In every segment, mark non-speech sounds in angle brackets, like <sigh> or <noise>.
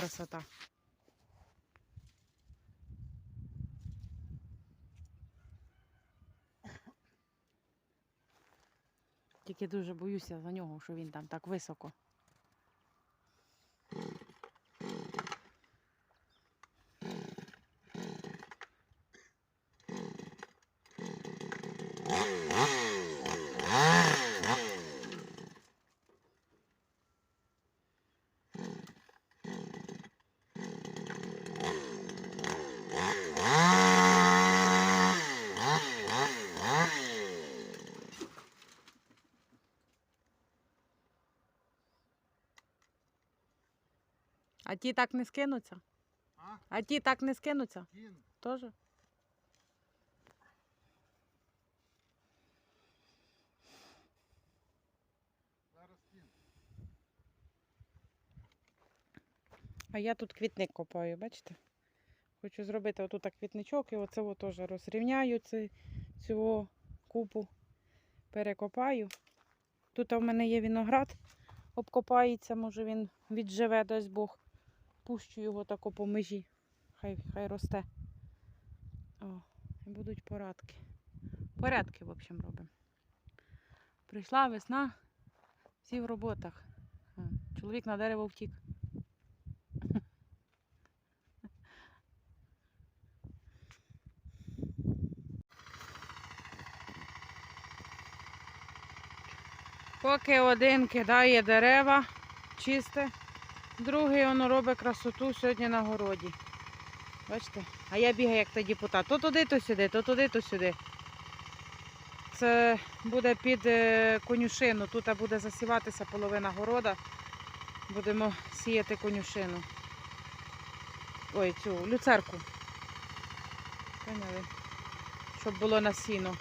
красота. Тільки дуже боюся за нього, що він там так високо. А ті так не скинуться? А? А ті так не скинуться? Кін. Тоже? Зараз кін. А я тут квітник копаю, бачите? Хочу зробити отут квітничок і оце теж розрівняю ци- цю купу, перекопаю. Тут в мене є виноград, обкопається, може він відживе, дасть Бог. Пущу його тако по межі. Хай, хай росте. О, будуть порадки. Порядки, в общем, робимо. Прийшла весна, всі в роботах. Чоловік на дерево втік. Поки один кидає дерева, чисте, другий воно робить красоту сьогодні на городі. Бачите? А я бігаю як той депутат. То туди, то сюди, то туди, то сюди. Це буде під е, конюшину. Тут буде засіватися половина города. Будемо сіяти конюшину. Ой, цю люцерку. Поняли? Щоб було на сіно.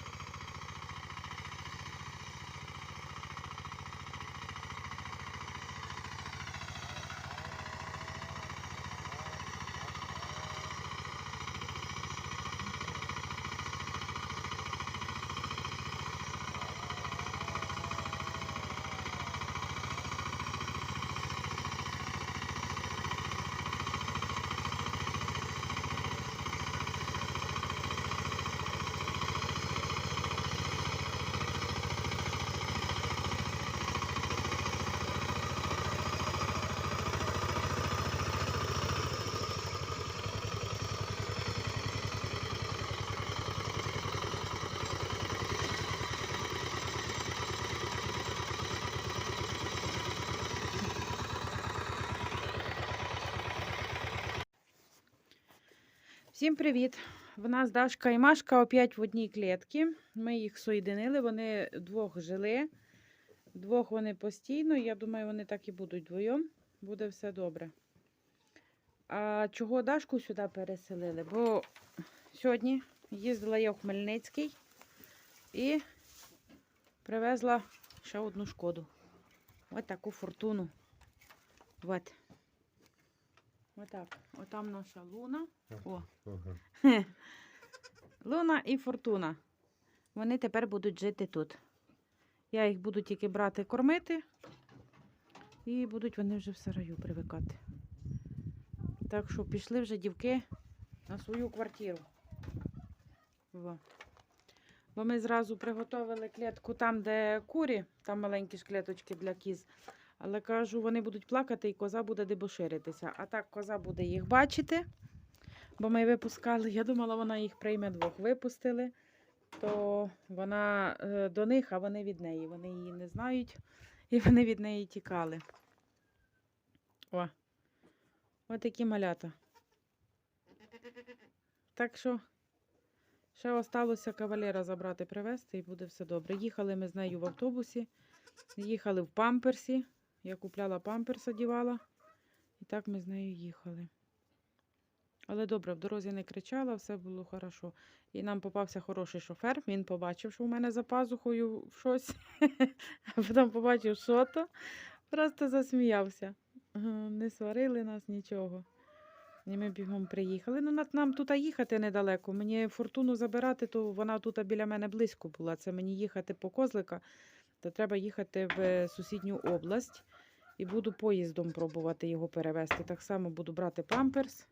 Всім привіт! В нас Дашка і Машка опять в одній клітці. Ми їх соєдинили, вони двох жили. Двох вони постійно. Я думаю, вони так і будуть вдвоєм. Буде все добре. А чого Дашку сюди переселили? Бо сьогодні їздила я в Хмельницький і привезла ще одну шкоду. Ось таку фортуну. От. Отак. Отам наша луна. О. <laughs> Луна і Фортуна. Вони тепер будуть жити тут. Я їх буду тільки брати, кормити. І будуть вони вже в сараю привикати. Так що пішли вже дівки на свою квартиру. Во. Бо ми зразу приготували клітку там, де курі, там маленькі ж клеточки для кіз. Але кажу, вони будуть плакати і коза буде дебоширитися. А так коза буде їх бачити. Бо ми випускали, я думала, вона їх прийме двох. Випустили, то вона е, до них, а вони від неї. Вони її не знають, і вони від неї тікали. О, ось такі малята. Так що ще осталося кавалера забрати, привезти, і буде все добре. Їхали ми з нею в автобусі, їхали в памперсі. Я купляла памперс, одівала. І так ми з нею їхали. Але добре, в дорозі не кричала, все було хорошо. І нам попався хороший шофер. Він побачив, що у мене за пазухою щось, а <laughs> потім побачив, що то. Просто засміявся. Не сварили нас нічого. І ми бігом приїхали. Ну, нам тут їхати недалеко. Мені фортуну забирати, то вона тут біля мене близько була. Це мені їхати по козлика, то треба їхати в сусідню область. І буду поїздом пробувати його перевезти. Так само буду брати памперс,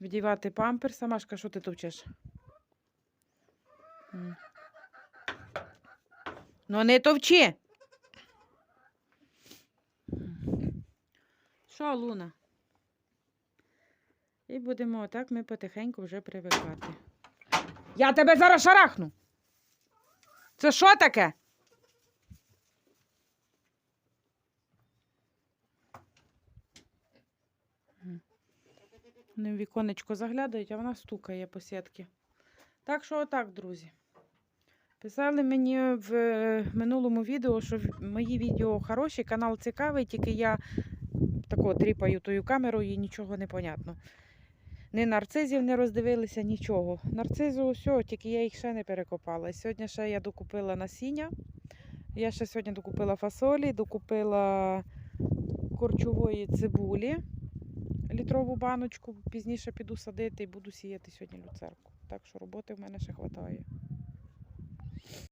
вдівати памперс. А Машка, що ти товчеш? Ну не товчи. Що, Луна? І будемо отак ми потихеньку вже привикати. Я тебе зараз шарахну. Це що таке? Вони в віконечко заглядають, а вона стукає по сітки. Так що отак, друзі. Писали мені в е, минулому відео, що мої відео хороші, канал цікавий, тільки я тако тріпаю тою камерою і нічого не понятно. Ні нарцизів не роздивилися, нічого. Нарцизи усе, тільки я їх ще не перекопала. Сьогодні ще я докупила насіння. Я ще сьогодні докупила фасолі, докупила корчової цибулі, літрову баночку. Пізніше піду садити і буду сіяти сьогодні люцерку. Так що роботи в мене ще вистачає.